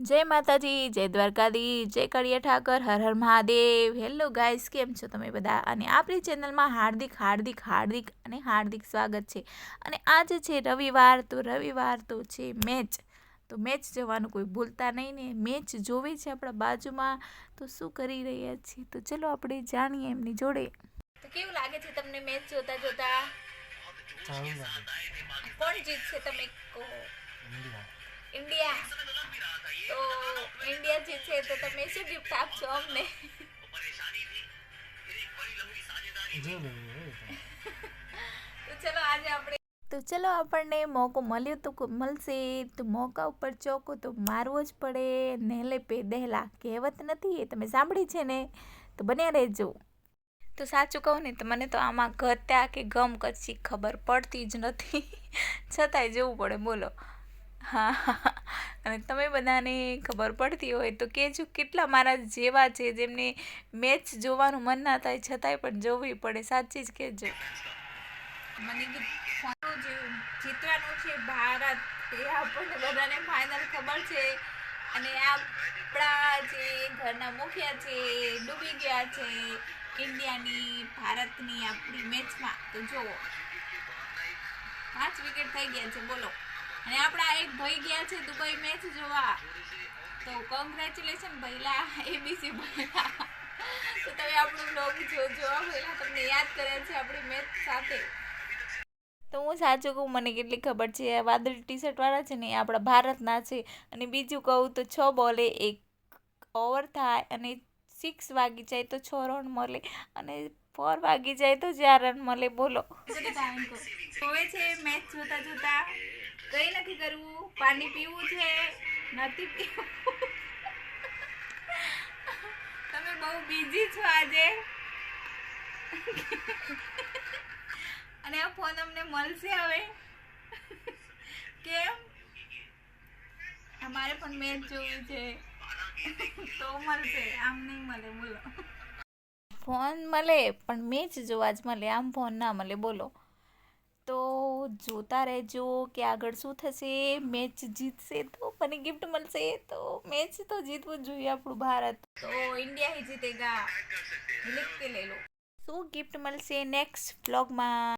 જય માતાજી જય દ્વારકાધી જય કડિયા ઠાકર હર હર મહાદેવ. હેલો ગાઈસ કેમ છો તમે બધા? અને આપણી ચેનલમાં હાર્દિક હાર્દિક હાર્દિક અને હાર્દિક સ્વાગત છે. અને આજે છે રવિવાર તો રવિવાર તો છે મેચ તો મેચ જવાનું કોઈ ભૂલતા નહીં ને મેચ જોવી છે આપણા બાજુમાં. તો શું કરી રહ્યા છીએ? તો ચલો આપણે જાણીએ એમની જોડે. તો કેવું લાગે છે તમને મેચ જોતા જોતા? કોણ જીતશે તમે કહો? ઇન્ડિયા. તો તમે શું ગિફ્ટ આપશો અમને. તો ચલો આજે આપણે તો ચલો આપણને મોકો મળ્યો તો મળશે. તો મોકા ઉપર ચોકો તો મારવો જ પડે. નેલે પે દહેલા કહેવત નથી, એ તમે સાંભળી છે ને? તો બન્યા રહેજો. તો સાચું કહું ને, તો મને તો આમાં ઘત્યા કે ગમ કચ્છી ખબર પડતી જ નથી. છતાંય જવું પડે, બોલો. હા. અને તમે બધાને ખબર પડતી હોય તો કહેજો કેટલા મારા જેવા છે જેમને મેચ જોવાનું મન ના થાય, છતાંય પણ જોવી પડે. સાચી જ કહેજો. મને જીતવાનું છે ભારત, એ આપણને બધાને ફાઇનલ ખબર છે. અને આપણા જે ઘરના મુખિયા છે, ડૂબી ગયા છે ઇન્ડિયાની, ભારતની આપણી મેચમાં તો જુઓ. પાંચ વિકેટ થઈ ગયા છે, બોલો. અને આપણા એક ભાઈ ગયા છે દુબઈ મેચ જોવા. તો કોંગ્રેચ્યુલેશન ભૈલા એબીસી ભૈલા તો તમે આપણું બ્લોગ જોજો ભૈલા તમને યાદ કરે છે આપણી મેચ સાથે. તો હું સાચું કહું મને કેટલી ખબર છે વાદળી ટી શર્ટ વાળા છે ને એ આપણા ભારતના છે. અને બીજું કહું તો છ બોલે એક ઓવર થાય અને સિક્સ વાગી જાય તો છ રન મળે. અને ફોર વાગી જાય તો ચાર રન મળે બોલો. જોવે છે મેચ જોતા જોતા કઈ નથી કરવું. પાણી પીવું છે. નથી પીવું. તમે બહુ બિઝી છો આજે. અને આ ફોન અમને મળશે હવે. કેમ? અમારે પણ મેચ જોવી છે. તો મળશે. આમ નહીં મળે. બોલો. ફોન મળે, પણ મેચ જોવા જ મળે. આમ ફોન ના મળે. બોલો. તો જોતા રહેજો કે આગળ શું થશે, મેચ જીતશે તો મને ગિફ્ટ મળશે, તો મેચ તો જીતવું જોઈએ આપણું ભારત. તો ઇન્ડિયા હી જીતેગા. લિખ કે લે લો. શું ગિફ્ટ મળશે નેક્સ્ટ બ્લોગમાં